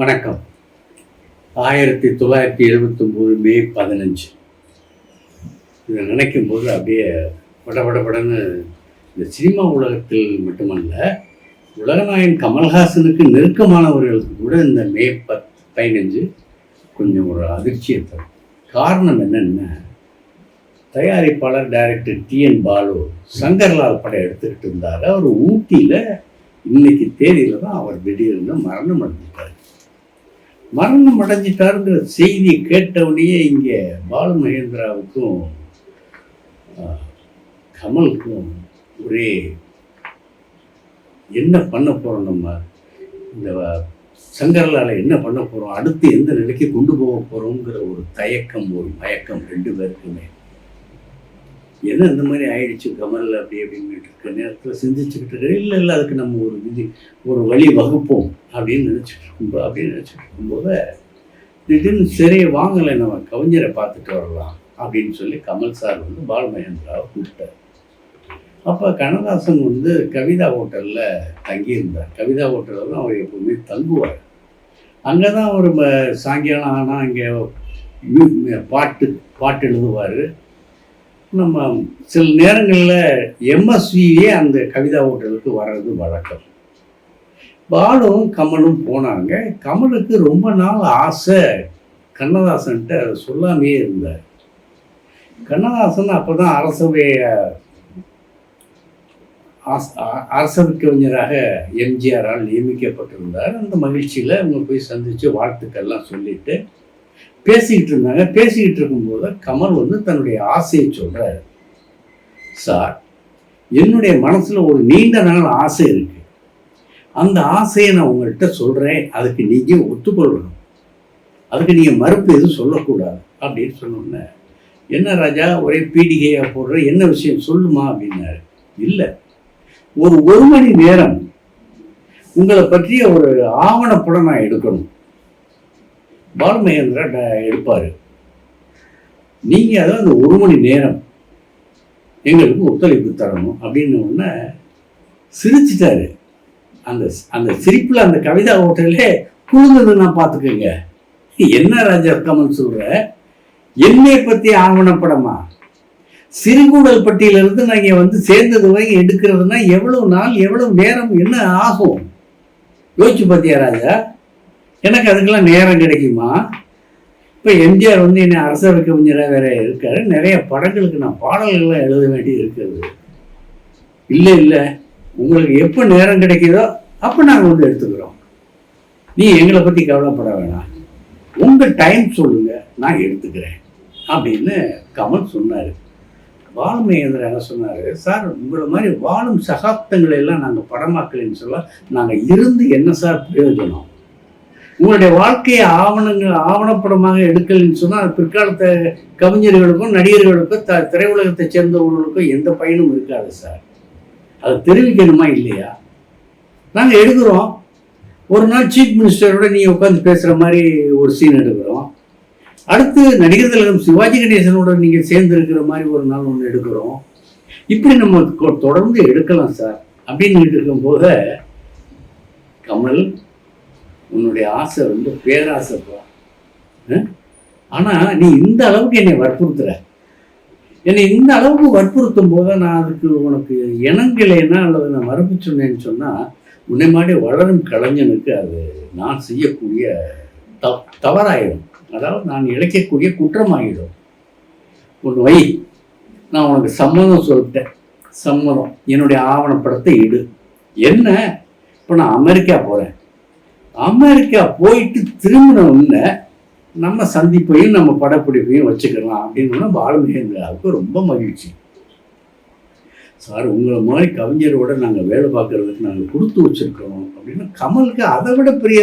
வணக்கம். ஆயிரத்தி தொள்ளாயிரத்தி எழுபத்தொம்போது மே பதினஞ்சு. இதை நினைக்கும் போது அப்படியே படபடபடன்னு இந்த சினிமா உலகத்தில் மட்டுமல்ல உலகநாயகன் கமல்ஹாசனுக்கு நெருக்கமானவர்களுக்கு கூட இந்த மே பத் பதினஞ்சு கொஞ்சம் ஒரு அதிர்ச்சியை தரும். காரணம் என்னென்னா தயாரிப்பாளர் director T N Balu Shankarlal படம் எடுத்துக்கிட்டு இருந்தார். அவர் ஊட்டியில் இன்னைக்கு தேதியில் தான் அவர் திடீர்னு மரணம் அடைஞ்சிட்டார் மரணம் அடைஞ்சிட்டாருங்கிற செய்தி கேட்டவனையே இங்கே பாலு மகேந்திராவுக்கும் கமலுக்கும் ஒரே என்ன பண்ண போகிறோம் நம்ம? இந்த வ- சங்கர்லால என்ன பண்ண போகிறோம் அடுத்து எந்த நிலைக்கு கொண்டு போக போகிறோங்கிற ஒரு தயக்கம் ஒரு மயக்கம் ரெண்டு பேருக்குமே. என்ன இந்த மாதிரி ஆயிடுச்சு கமல் அப்படி அப்படின்னு இருக்க நேரத்தில் சிந்திச்சுக்கிட்டு இருக்க இல்லை இல்லை அதுக்கு நம்ம ஒரு விதி ஒரு வழி வகுப்போம் அப்படின்னு நினச்சிட்டு இருக்கும்போது அப்படின்னு நினச்சிட்டு இருக்கும்போது திடீர்னு சரியை வாங்கலை நம்ம கவிஞரை பார்த்துட்டு வரலாம் அப்படின்னு சொல்லி கமல் சார் வந்து பாலமகேந்திராவை கூப்பிட்டார். அப்போ கண்ணதாசன் வந்து கவிதா ஹோட்டலில் தங்கியிருந்தார். கவிதா ஹோட்டலில் தான் அவர் எப்போவுமே தங்குவார். அங்கே தான் அவர் சாயங்காலம் ஆனால் அங்கே பாட்டு பாட்டு எழுதுவார். நம்ம சில நேரங்களில் எம்எஸ்வியே அந்த கவிதா ஹோட்டலுக்கு வர்றது வழக்கம். பாலும் கமலும் போனாங்க. கமலுக்கு ரொம்ப நாள் ஆசை. கண்ணதாசன்கிட்ட சொல்லாமே இருந்தார். கண்ணதாசன் அப்போ தான் அரசவை அரசவை கவிஞராக எம்ஜிஆரால் நியமிக்கப்பட்டிருந்தார். அந்த மகிழ்ச்சியில் அவங்க போய் சந்தித்து வாழ்த்துக்கள்லாம் சொல்லிவிட்டு பேசிக்கிட்டு இருந்தாங்க. பேசிக்கிட்டு இருக்கும்போது கமல் வந்து தன்னுடைய ஆசையை சொல்கிறாரு சார் என்னுடைய மனசில் ஒரு நீண்ட நாள் ஆசை இருக்கு. அந்த ஆசையை நான் உங்கள்கிட்ட சொல்கிறேன் அதுக்கு நீங்கள் ஒத்துக்கொள்ளணும். அதுக்கு நீங்கள் மறுப்பு எதுவும் சொல்லக்கூடாது. அப்படின்னு சொன்னோன்னே என்ன ராஜா ஒரே பீடிகையாக போடுற? என்ன விஷயம்? சொல்லுமா? அப்படின்னாரு. இல்லை. ஒரு ஒரு மணி நேரம் உங்களை பற்றிய ஒரு ஆவணப்படம் நான் எடுக்கணும். பாலுமகேந்திரா ட- எடுப்பார். நீங்கள் அதான் அந்த ஒரு மணி நேரம் எங்களுக்கு ஒத்துழைப்பு தரணும் அப்படின்னு உடனே சிரிச்சிட்டாரு. அந்த அந்த சிரிப்பில் அந்த கவிதா ஹோட்டலே குழுந்தது நான் பார்த்துக்கோங்க. என்ன ராஜா கமல் சொல்கிற என்னை பற்றி ஆவணப்படமா சிறுகூடல் பட்டியலிருந்து நாங்க வந்து சேர்ந்தது வரைக்கும் எடுக்கிறதுனா எவ்வளவு நாள் எவ்வளவு நேரம் என்ன ஆகும்? யோசிச்சு பார்த்தியா ராஜா? எனக்கு அதுக்கெல்லாம் நேரம் கிடைக்குமா? இப்போ எம்ஜிஆர் வந்து என்னை அரசவை கவிஞராக வேற இருக்காரு. நிறைய படங்களுக்கு நான் பாடல்கள்லாம் எழுத வேண்டி இருக்கிறது இல்லை இல்லை. உங்களுக்கு எப்போ நேரம் கிடைக்குதோ அப்போ நாங்கள் வந்து எடுத்துக்கிறோம். நீ எங்களை பற்றி கவலைப்பட வேணாம். உங்கள் டைம் சொல்லுங்கள் நான் எடுத்துக்கிறேன். அப்படின்னு கமல் சொன்னார். பாலுமகேந்திரன் என்ன சொன்னார்? சார் உங்களை மாதிரி வாழும் சகாப்தங்களை எல்லாம் நாங்கள் படமாக்கலைன்னு சொல்ல நாங்கள் இருந்து என்ன சார் பிரயோஜனம்? உங்களுடைய வாழ்க்கையை ஆவணங்கள் ஆவணப்படமாக எடுக்கலைன்னு சொன்னால் பிற்காலத்த கவிஞர்களுக்கும் நடிகர்களுக்கும் த திரையுலகத்தை சேர்ந்தவர்களுக்கும் எந்த பயனும் இருக்காது சார். அதை தெரிவிக்கணுமா இல்லையா? நாங்கள் எடுக்கிறோம். ஒரு நாள் சீஃப் மினிஸ்டரோட நீ உட்காந்து பேசுகிற மாதிரி ஒரு சீன் எடுக்கிறோம். அடுத்து நடிகர் திலகம் சிவாஜி கணேசனோட நீங்கள் சேர்ந்து இருக்கிற மாதிரி ஒரு நாள் ஒன்று எடுக்கிறோம். இப்படி நம்ம கொ- தொடர்ந்து எடுக்கலாம் சார். அப்படின்னு இருக்கும்போது கமல் உன்னுடைய ஆசை வந்து பேராசைப்பா ஆனால் நீ இந்த அளவுக்கு என்னை வற்புறுத்துற. என்னை இந்த அளவுக்கு வற்புறுத்தும் போது நான் அதுக்கு உனக்கு இணங்கலைன்னா அல்லது நான் மறுப்பு சொன்னேன்னு சொன்னால் உன்னை மாதிரி வளரும் கலைஞனுக்கு அது நான் செய்யக்கூடிய த தவறாயிடும். அதாவது நான் இழைக்கக்கூடிய குற்றமாகிடும் ஒன்று வை. நான் உனக்கு சம்மதம் சொல்லிட்டேன். சம்மதம். என்னுடைய ஆவணப்படத்தை இடு. என்ன? இப்போ நான் அமெரிக்கா போகிறேன் அமெரிக்கா போயிட்டு திரும்பின உடனே நம்ம சந்திப்பையும் நம்ம படப்பிடிப்பையும் வச்சுக்கலாம் அப்படின்னு பாலமகேந்திராவுக்கு ரொம்ப மகிழ்ச்சி. சார் உங்களை மாதிரி கவிஞரோட நாங்கள் வேலை பார்க்கறதுக்கு நாங்கள் கொடுத்து வச்சிருக்கிறோம் அப்படின்னு கமலுக்கு அதை விட பெரிய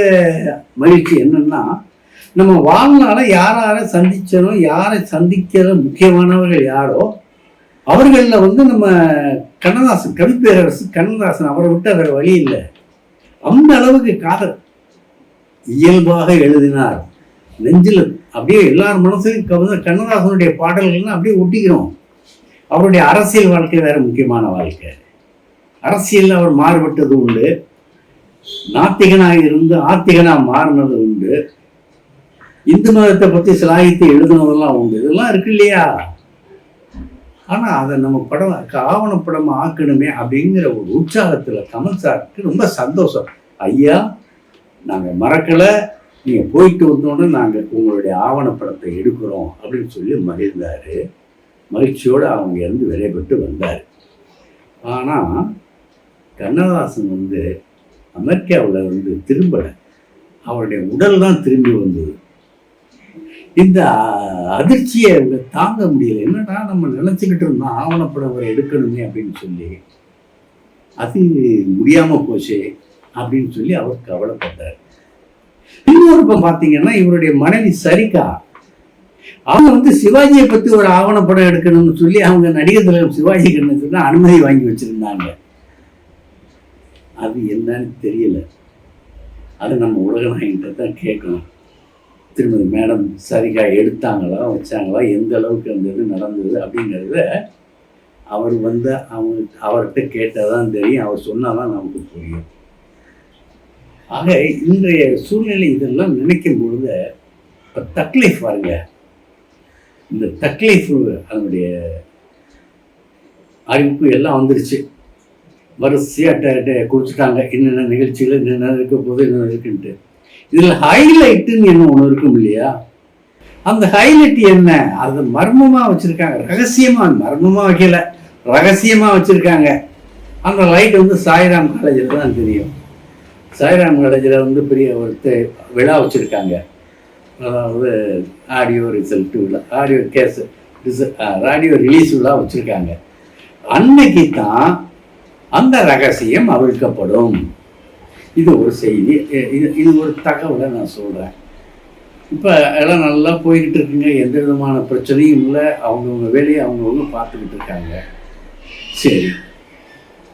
மகிழ்ச்சி என்னன்னா நம்ம வாழ்நாள யார் யாரை சந்திச்சனோ யாரை சந்திக்கிற முக்கியமானவர்கள் யாரோ அவர்களில் வந்து நம்ம கண்ணதாசன் கவிப்பேரரசு கண்ணதாசன் அவரை விட்டு வேறு வழி இல்லை. அந்த அளவுக்கு காதல். இயல்பாக எழுதினார். நெஞ்சில் அப்படியே எல்லார் மனசுலையும் கவிதை கண்ணதாசனுடைய பாடல்கள்லாம் அப்படியே ஒட்டிக்கிறோம். அவருடைய அரசியல் வாழ்க்கை வேற முக்கியமான வாழ்க்கை. அரசியலில் அவர் மாறுபட்டது உண்டு. நாத்திகனாக இருந்து ஆத்திகனாக மாறினது உண்டு. இந்து மதத்தை பத்தி சிலாகித்து எழுதுனதெல்லாம் உண்டு. இதெல்லாம் இருக்கு இல்லையா? ஆனா அதை நம்ம படம் ஆவணப்படம் ஆக்கணுமே அப்படிங்கிற ஒரு உற்சாகத்துல கமல் சாருக்கு ரொம்ப சந்தோஷம். ஐயா நாங்கள் மறக்கலை. நீங்கள் போயிட்டு வந்தோடனே நாங்கள் உங்களுடைய ஆவணப்படத்தை எடுக்கிறோம் அப்படின்னு சொல்லி மகிழ்ந்தார். மகிழ்ச்சியோடு அவங்க இருந்து விரைபட்டு வந்தார். ஆனால் கண்ணதாசன் வந்து அமெரிக்காவில் வந்து திரும்பலை. அவருடைய உடல் தான் திரும்பி வந்தது. இந்த அதிர்ச்சியை அவங்க தாங்க முடியல. என்னடா நம்ம நினச்சிக்கிட்டு இருந்தோம் ஆவணப்படம் எடுக்கணுமே அப்படின்னு சொல்லி. அது முடியாமல் போச்சு. அப்படின்னு சொல்லி அவர் கவலைப்பட்டார். இன்னொரு பக்கம் பார்த்தீங்கன்னா இவருடைய மனைவி சரிகா. அவங்க வந்து சிவாஜியை பத்தி ஒரு ஆவணப்படம் எடுக்கணும்னு சொல்லி அவங்க நடிகர் தலைவர் சிவாஜி கணேசன் தான் அனுமதி வாங்கி வச்சிருந்தாங்க. அது என்னன்னு தெரியல. அது நம்ம உலகநாயகிட்ட தான் கேட்கணும். திருமதி மேடம் சரிகா எடுத்தாங்களா வச்சாங்களா எந்த அளவுக்கு அந்த இது நடந்தது அப்படிங்கிறத அவர் வந்து அவங்க அவர்கிட்ட கேட்டால் தான் தெரியும். அவர் சொன்னால் தான் நமக்கு புரியும். ஆக இன்றைய சூழ்நிலை இதெல்லாம் நினைக்கும் பொழுது இப்போ தக்லைஃப் பாருங்க. இந்த தக்லைஃப் அதனுடைய அறிவிப்பு எல்லாம் வந்துருச்சு. வரிசையாக குடிச்சிட்டாங்க. என்னென்ன நிகழ்ச்சிகள் என்னென்ன இருக்க போது என்னென்ன இருக்குன்ட்டு. இதில் ஹைலைட்டுன்னு என்ன ஒன்று இருக்கும் இல்லையா? அந்த ஹைலைட் என்ன? அது மர்மமாக வச்சுருக்காங்க. ரகசியமாக மர்மமாக வைக்கல. ரகசியமாக வச்சுருக்காங்க. அந்த லைட் வந்து சாய்ராம் காலேஜில் தான் தெரியும். சாய்ராம் காலேஜில் வந்து பெரிய ஒரு விழா வச்சுருக்காங்க. அதாவது ஆடியோ ரிசல்ட் விழா ஆடியோ கேஸ் ஆடியோ ரிலீஸ் விழா வச்சுருக்காங்க. அன்னைக்கு தான் அந்த ரகசியம் அவிழ்க்கப்படும். இது ஒரு செய்தி இது இது ஒரு தகவலை நான் சொல்கிறேன் இப்போ எல்லாம் நல்லா போய்கிட்டு இருக்குங்க. எந்த விதமான பிரச்சனையும் இல்லை. அவங்கவுங்க வேலையை அவங்கவுங்க பார்த்துக்கிட்டு இருக்காங்க. சரி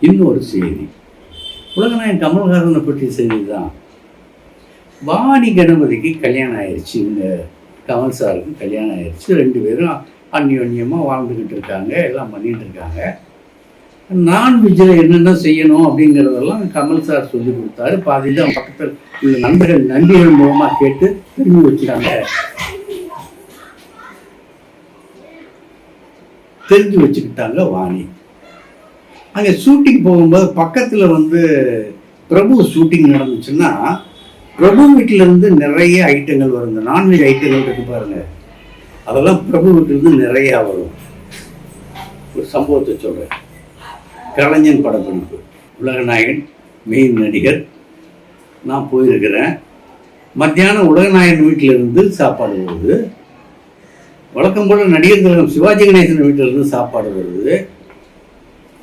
இன்னொரு செய்தி. உலகநாயன் கமல்ஹாசனை பற்றி செய்தி தான் வாணி கணபதிக்கு கல்யாணம் ஆயிடுச்சு இவங்க கமல் சாருக்கு கல்யாணம் ஆயிடுச்சு ரெண்டு பேரும் அந்யோன்யமாக வாழ்ந்துக்கிட்டு இருக்காங்க. எல்லாம் பண்ணிகிட்டு இருக்காங்க. நான்வெஜ்ஜில் என்னென்ன செய்யணும் அப்படிங்கிறதெல்லாம் கமல் சார் சொல்லி கொடுத்தாரு. பாதி தான் பக்கத்தில் உள்ள நண்பர்கள் நன்றிகள் மூலமாக கேட்டு திரும்பி வச்சுட்டாங்க. தெரிஞ்சு வச்சுக்கிட்டாங்க வாணி. அங்கே ஷூட்டிங் போகும்போது பக்கத்தில் வந்து பிரபு ஷூட்டிங் நடந்துச்சுன்னா பிரபு வீட்டிலேருந்து நிறைய ஐட்டங்கள் வருங்க நான்வெஜ் ஐட்டங்கள் இருக்கு பாருங்க. அதெல்லாம் பிரபு வீட்டிலேருந்து நிறையா வரும். ஒரு சம்பவத்தை சொல்கிறேன் கலைஞன் படப்பிடிப்பு உலகநாயகன் மெயின் நடிகர். நான் போயிருக்கிறேன். மத்தியானம் உலகநாயகன் வீட்டிலிருந்து சாப்பாடு வருது. வழக்கம் போல் நடிகர் திலகம் சிவாஜி கணேசன் வீட்டிலேருந்து சாப்பாடு வருது.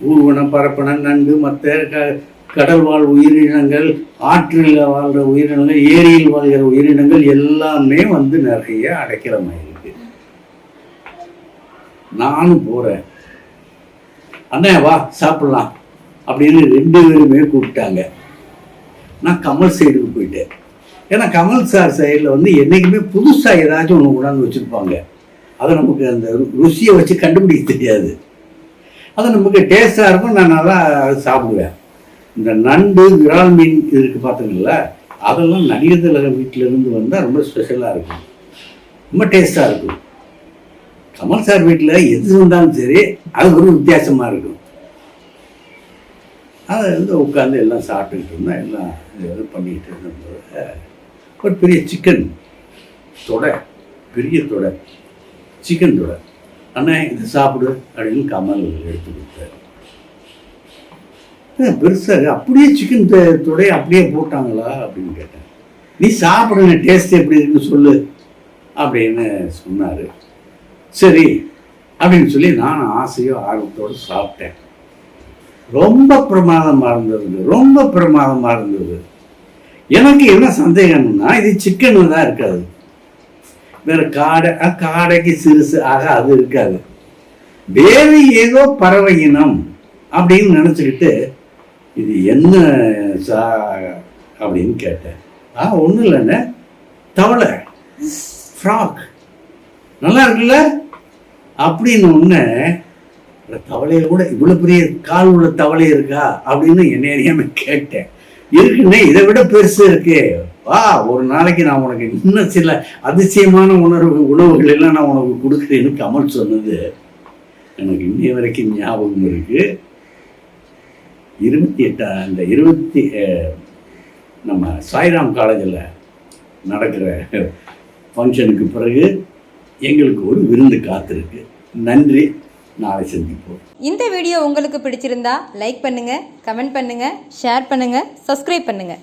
ஊர்வனம் பரப்பனம் நன்கு மற்ற க கடல் வாழ் உயிரினங்கள் ஆற்றில் வாழ்கிற உயிரினங்கள் ஏரியில் வாழ்கிற உயிரினங்கள் எல்லாமே வந்து நிறைய அடைக்கலமாயிருக்கு நானும் போகிறேன் அண்ணே வா சாப்பிட்லாம். அப்படின்னு ரெண்டு பேருமே கூப்பிட்டாங்க. நான் கமல் சைடுக்கு போயிட்டேன். ஏன்னா கமல் சார் சைடில் வந்து என்றைக்குமே புதுசாக ஏதாச்சும் ஒன்று கொண்டாந்து வச்சுருப்பாங்க. அதை நமக்கு அந்த ரு- ருசியை வச்சு கண்டுபிடிக்க தெரியாது. அது நமக்கு டேஸ்டாக இருக்கும் நான் நல்லா சாப்பிடுவேன். இந்த நண்டு விரால் மீன் இருக்குது பார்த்தீங்களா அதெல்லாம் நடிகர் திலகம் இருந்து வந்தால் ரொம்ப ஸ்பெஷலாக இருக்கும். ரொம்ப டேஸ்ட்டாக இருக்கும். கமல் சார் வீட்டில் எது வந்தாலும் சரி அது ஒரு வித்தியாசமாக இருக்கும். அதை வந்து உட்காந்து எல்லாம் சாப்பிட்டுக்கிட்டு இருந்தோம் எல்லாம் இது பண்ணிக்கிட்டு இருந்தபோது ஒரு பெரிய சிக்கன் தொடை பெரிய தொடை சிக்கன் தொடை. அண்ணே இது சாப்பிடு அப்படின்னு கமல் எடுத்து கொடுத்தாரு. பெருசாக அப்படியே சிக்கன் துடைய அப்படியே போட்டாங்களா அப்படின்னு கேட்டேன். நீ சாப்பிடுங்க டேஸ்ட் எப்படி இருக்குன்னு சொல்லு அப்படின்னு சொன்னார். சரி அப்படின்னு சொல்லி நானும் ஆசையோ ஆர்வத்தோடு சாப்பிட்டேன். ரொம்ப பிரமாதமாக இருந்தது ரொம்ப பிரமாதமாக இருந்தது. எனக்கு என்ன சந்தேகம்னா இது சிக்கன் தான் இருக்காது. வேற காடை காடைக்கு சிறுசு ஆக அது இருக்காது. வேறு ஏதோ பறவை இனம் அப்படின்னு நினச்சிக்கிட்டு இது என்ன சா அப்படின்னு கேட்டேன். ஆ ஒன்றும் இல்லைண்ணே தவளை. ஃப்ராக் நல்லா இருக்குல்ல? அப்படின்னு ஒன்று தவளையை கூட இவ்வளோ பெரிய கால் உள்ள தவளை இருக்கா? அப்படின்னு என்ன கேட்டேன். இருக்குன்னே இதை விட பெருசு இருக்கு. வா ஒரு நாளைக்கு நான் உனக்கு இன்னும் சில அதிசயமான உணர்வு உணவுகள் எல்லாம் நான் உனக்கு கொடுக்குறேன்னு கமல் சொன்னது. எனக்கு இன்னைய வரைக்கும் ஞாபகம் இருக்கு. இருபத்தி எட்டா அந்த இருபத்தி நம்ம சாய்ராம் காலேஜில் நடக்கிற ஃபங்க்ஷனுக்கு பிறகு எங்களுக்கு ஒரு விருந்து காத்திருக்கு. நன்றி. நாளை சந்திப்போம். இந்த வீடியோ உங்களுக்கு பிடிச்சிருந்தா லைக் பண்ணுங்க கமெண்ட் பண்ணுங்க ஷேர் பண்ணுங்க சப்ஸ்கிரைப் பண்ணுங்க.